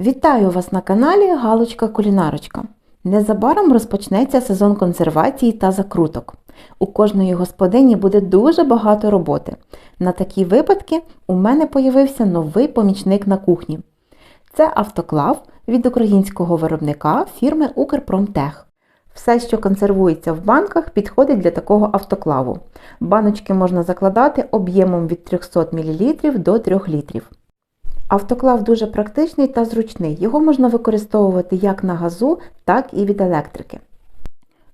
Вітаю вас на каналі Галочка Кулінарочка. Незабаром розпочнеться сезон консервації та закруток. У кожної господині буде дуже багато роботи. На такі випадки у мене появився новий помічник на кухні. Це автоклав від українського виробника фірми Укрпромтех. Все, що консервується в банках, підходить для такого автоклаву. Баночки можна закладати об'ємом від 300 мл до 3 літрів. Автоклав дуже практичний та зручний. Його можна використовувати як на газу, так і від електрики.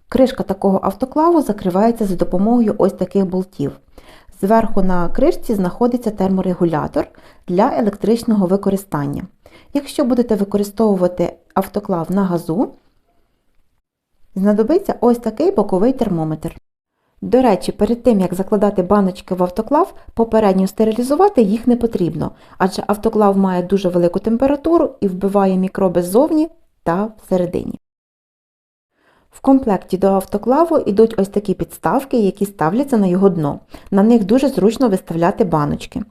Кришка такого автоклаву закривається за допомогою ось таких болтів. Зверху на кришці знаходиться терморегулятор для електричного використання. Якщо будете використовувати автоклав на газу, знадобиться ось такий боковий термометр. До речі, перед тим як закладати баночки в автоклав, попередньо стерилізувати їх не потрібно, адже автоклав має дуже велику температуру і вбиває мікроби ззовні та всередині. В комплекті до автоклаву йдуть ось такі підставки, які ставляться на його дно. На них дуже зручно виставляти баночки.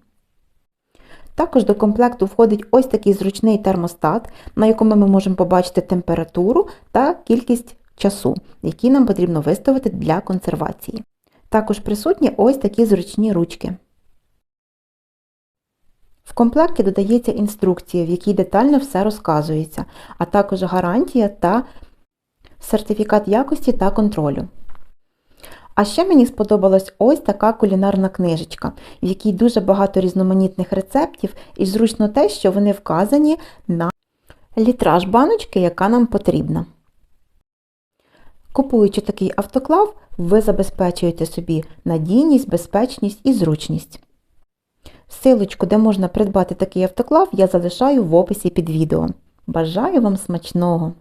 Також до комплекту входить ось такий зручний термостат, на якому ми можемо побачити температуру та кількість часу, який нам потрібно виставити для консервації. Також присутні ось такі зручні ручки. В комплекті додається інструкція, в якій детально все розказується, а також гарантія та сертифікат якості та контролю. А ще мені сподобалась ось така кулінарна книжечка, в якій дуже багато різноманітних рецептів і зручно те, що вони вказані на літраж баночки, яка нам потрібна. Купуючи такий автоклав, ви забезпечуєте собі надійність, безпечність і зручність. Силочку, де можна придбати такий автоклав, я залишаю в описі під відео. Бажаю вам смачного!